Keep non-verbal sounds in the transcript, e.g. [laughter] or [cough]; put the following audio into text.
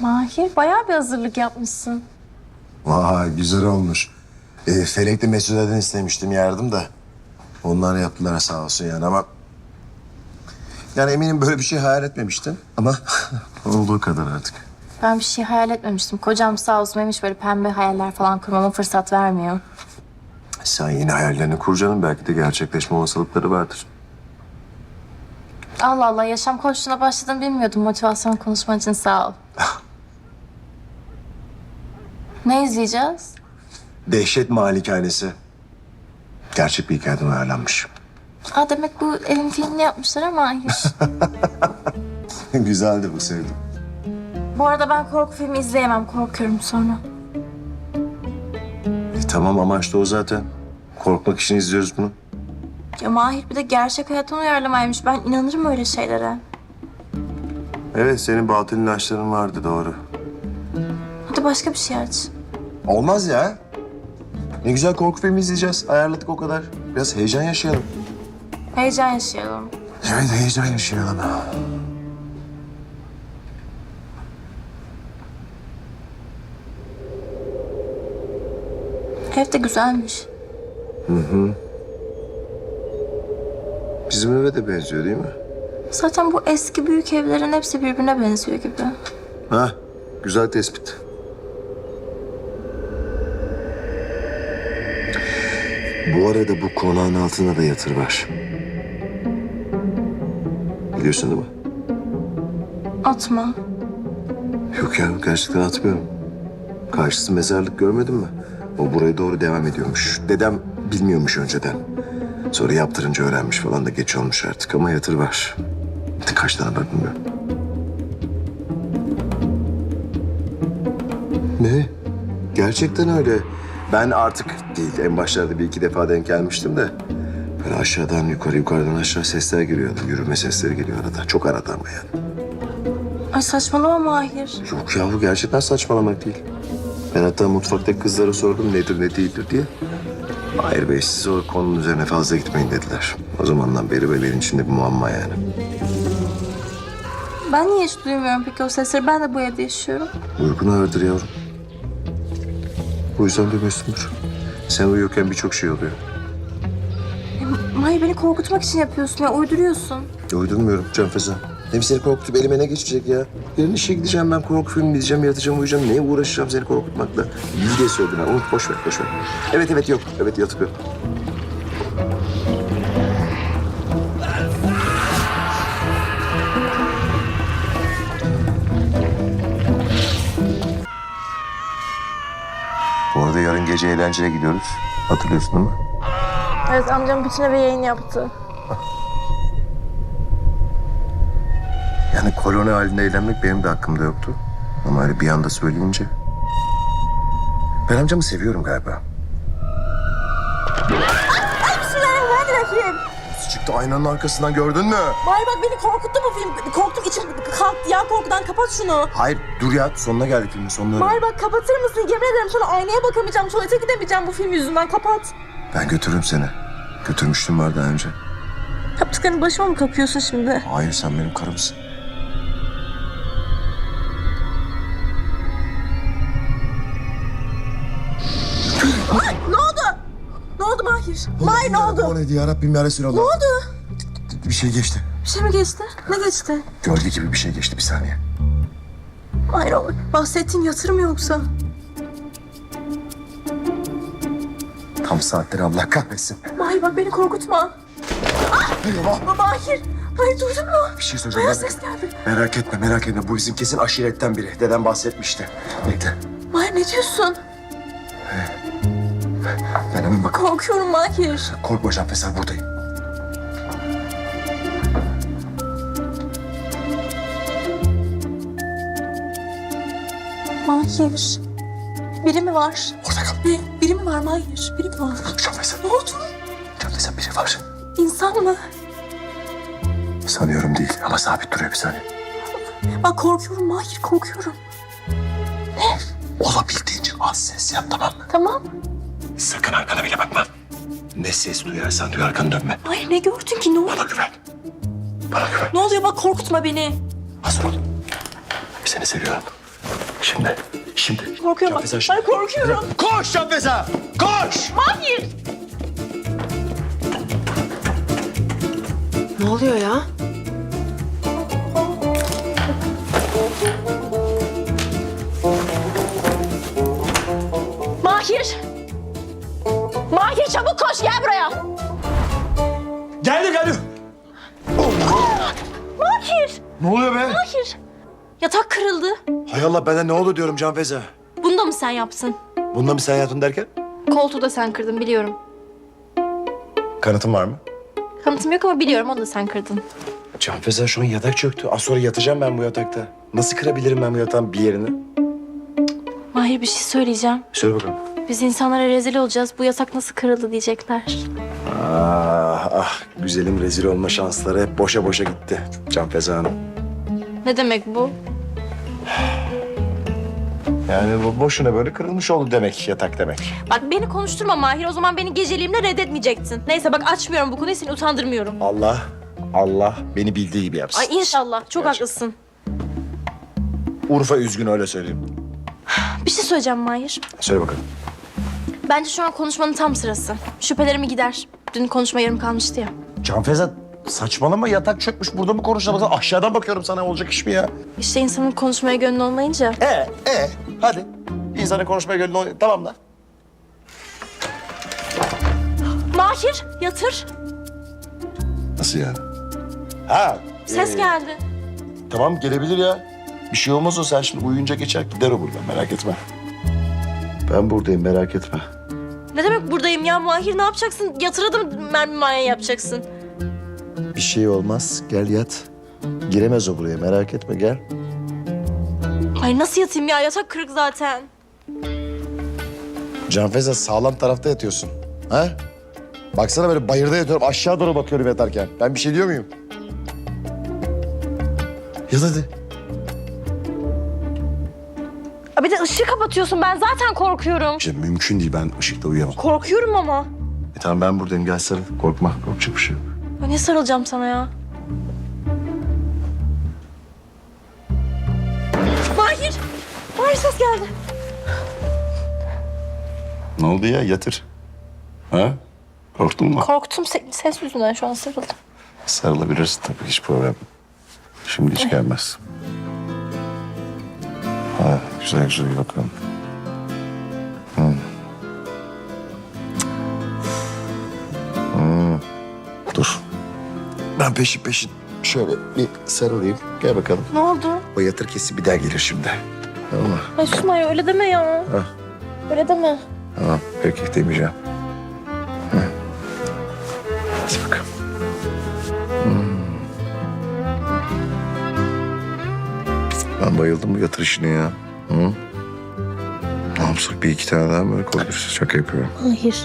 Mahir bayağı bir hazırlık yapmışsın. Vay güzel olmuş. E, Felek'le Mesude'den istemiştim yardım da. Onlar yaptılar sağ olsun yani ama... Yani eminim böyle bir şey hayal etmemiştim ama [laughs] olduğu kadar artık. Ben bir şey hayal etmemiştim. Kocam sağ olsun benim hiç böyle pembe hayaller falan kurmama fırsat vermiyor. Sen yine hayallerini kur canım. Belki de gerçekleşme olasılıkları vardır. Allah Allah yaşam koçluğuna başladığını bilmiyordum. Motivasyon konuşman için sağ ol. [laughs] ne izleyeceğiz? Dehşet Malikanesi. Gerçek bir hikayeden uyarlanmış. Aa demek bu evin filmini yapmışlar ama Mahir. [laughs] Güzeldi bu sevdim. bu arada ben korku filmi izleyemem. Korkuyorum sonra. E, tamam amaç da o zaten. Korkmak için izliyoruz bunu. Ya Mahir bir de gerçek hayattan uyarlamaymış. Ben inanırım öyle şeylere. Evet senin batıl inançların vardı doğru. Hadi başka bir şey aç. Olmaz ya. Ne güzel korku filmi izleyeceğiz. Ayarladık o kadar. Biraz heyecan yaşayalım. Heyecan yaşayalım. Evet heyecan yaşayalım. Ev de güzelmiş. Bizim eve de benziyor değil mi? Zaten bu eski büyük evlerin hepsi birbirine benziyor gibi. Ha, güzel tespit. Bu arada bu konağın altında da yatır var. Biliyorsun değil mi? Atma. Yok ya gerçekten atmıyorum. Karşısı mezarlık görmedin mi? O buraya doğru devam ediyormuş. Dedem bilmiyormuş önceden. Sonra yaptırınca öğrenmiş falan da geç olmuş artık ama yatır var. Kaç tane var bilmiyorum. Ne? Gerçekten öyle. Ben artık değil. En başlarda bir iki defa denk gelmiştim de. Böyle aşağıdan yukarı yukarıdan aşağı sesler geliyordu. Yürüme sesleri geliyor arada. Çok arada ama yani. Ay saçmalama Mahir. Yok ya bu gerçekten saçmalamak değil. Ben hatta mutfaktaki kızlara sordum nedir ne değildir diye. Hayır bey siz o konunun üzerine fazla gitmeyin dediler. O zamandan beri böyle benim için de bir muamma yani. Ben niye hiç duymuyorum peki o sesleri? Ben de bu evde yaşıyorum. Uygun ağırdır yavrum. Bu yüzden duymuyorsundur. Sen uyuyorken birçok şey oluyor. Mahir beni korkutmak için yapıyorsun ya. Uyduruyorsun. Uydurmuyorum Can Feza. Hem seni korkutup elime ne geçecek ya? Yarın işe gideceğim ben korku filmi izleyeceğim, yatacağım, uyuyacağım. Neye uğraşacağım seni korkutmakla? İyi diye söyledin ha. Unut boş ver, boş ver. Evet evet yok. Evet yatıp yok. Gece eğlenceye gidiyoruz. Hatırlıyorsun değil mi? Evet amcam bütün eve yayın yaptı. Yani koloni halinde eğlenmek benim de hakkımda yoktu. Ama öyle bir anda söyleyince... Ben amcamı seviyorum galiba. Çıktı aynanın arkasından gördün mü? Vay bak beni korkuttu bu film. Korktum içim kalktı ya korkudan kapat şunu. Hayır dur ya sonuna geldik filmin sonuna. Vay bak kapatır mısın? Yemin ederim sana aynaya bakamayacağım. Tuvalete gidemeyeceğim bu film yüzünden kapat. Ben götürürüm seni. Götürmüştüm var daha önce. Yaptıklarını başıma mı kakıyorsun şimdi? Hayır sen benim karımsın. Ne oldu? Ne oldu Mahir? Mahir ne oldu? O neydi ya Rabbim ya Resulallah. Ne oldu? Bir şey geçti. Bir şey mi geçti? Ne geçti? Gölge gibi bir şey geçti bir saniye. Mahir o bahsettiğin yatır mı yoksa? Tam saatleri Allah kahretsin. Mahir bak beni korkutma. Eyvah. Ba- Mahir. Mahir duydun mu? Bir şey söyleyeceğim. Bayağı Ben- ses geldi. Merak etme merak etme. Bu bizim kesin aşiretten biri. Dedem bahsetmişti. Bekle. Mahir ne diyorsun? Ben hemen bak. Korkuyorum Mahir. Korkma Can Fesal buradayım. Mahir. Biri mi var? Orada kal. Ne? Biri mi var Mahir? Biri mi var? Can Fesal. Ne oldu? Can Fesal biri var. İnsan mı? Sanıyorum değil ama sabit duruyor bir saniye. Bak korkuyorum Mahir korkuyorum. Olabildiğince az ses yap tamam mı? Tamam. Sakın arkana bile bakma. Ne ses duyarsan duy arkanı dönme. Mahir ne gördün ki ne oldu? Bana güven. Bana güven. Ne oluyor bak korkutma beni. Hazır ol. Seni seviyorum. Şimdi. Şimdi. Korkuyorum. Canfeza Ay şimdi. korkuyorum. Koş Canfeza! Koş! Mahir. Ne oluyor ya? Mahir! Mahir çabuk koş gel buraya. Geldim geldim. Mahir! Ne oluyor be? Mahir! Yatak kırıldı. Hay Allah benden ne oldu diyorum Canfeza. Bunu da mı sen yaptın? Bununla mı sen yattın derken? Koltuğu da sen kırdın biliyorum. Kanıtın var mı? Kanıtım yok ama biliyorum onu da sen kırdın. Canfeza şu an yatak çöktü. Az sonra yatacağım ben bu yatakta. Nasıl kırabilirim ben bu yatağın bir yerini? Mahir bir şey söyleyeceğim. Söyle bakalım. Biz insanlara rezil olacağız. Bu yatak nasıl kırıldı diyecekler. Ah ah güzelim rezil olma şansları hep boşa boşa gitti Canfeza Hanım. Ne demek bu? Yani bu boşuna böyle kırılmış oldu demek yatak demek. Bak beni konuşturma Mahir. O zaman beni geceliğimle reddetmeyecektin. Neyse bak açmıyorum bu konuyu seni utandırmıyorum. Allah Allah beni bildiği gibi yapsın. Ay inşallah. Çok Gerçekten. haklısın. Urfa üzgün öyle söyleyeyim. Bir şey söyleyeceğim Mahir. Söyle bakalım. Bence şu an konuşmanın tam sırası. Şüphelerimi gider. Dün konuşma yarım kalmıştı ya. Canfeza saçmalama yatak çökmüş burada mı konuşalım? Aşağıdan bakıyorum sana olacak iş mi ya? İşte insanın konuşmaya gönlü olmayınca. E e hadi. İnsanın konuşmaya gönlü ol- tamam da. Mahir yatır. Nasıl yani? Ha. Ses e, geldi. Tamam gelebilir ya. Bir şey olmaz o sen şimdi uyuyunca geçer gider o buradan merak etme. Ben buradayım merak etme. Ne demek buradayım ya Mahir ne yapacaksın? Yatıra da mı mermi manyağı yapacaksın? Bir şey olmaz gel yat. Giremez o buraya merak etme gel. Ay nasıl yatayım ya? Yatak kırık zaten. Canfeza sağlam tarafta yatıyorsun. Ha? Baksana böyle bayırda yatıyorum aşağı doğru bakıyorum yatarken. Ben bir şey diyor muyum? Yat hadi. Aa, bir de ışığı kapatıyorsun. Ben zaten korkuyorum. İşte mümkün değil ben ışıkta uyuyamam. Korkuyorum ama. E tamam ben buradayım gel sarıl. Korkma korkacak bir şey yok. Ay, ne sarılacağım sana ya? Mahir! Mahir ses geldi. Ne oldu ya yatır. Ha? Korktun mu? Korktum se- ses yüzünden şu an sarıldım. Sarılabilirsin tabii hiç problem. Şimdi hiç gelmez. Ha, güzel güzel bakalım. Ben peşin peşin şöyle bir sarılayım. Gel bakalım. Ne oldu? O yatır kesi bir daha gelir şimdi. Tamam mı? Ay Sunay öyle deme ya. Ha. Öyle deme. Tamam peki demeyeceğim. Hı. Hadi bakalım. Hmm. Ben bayıldım bu yatır işine ya. Hı? Yapsak bir iki tane daha böyle koyarız? Şaka yapıyorum. Mahir.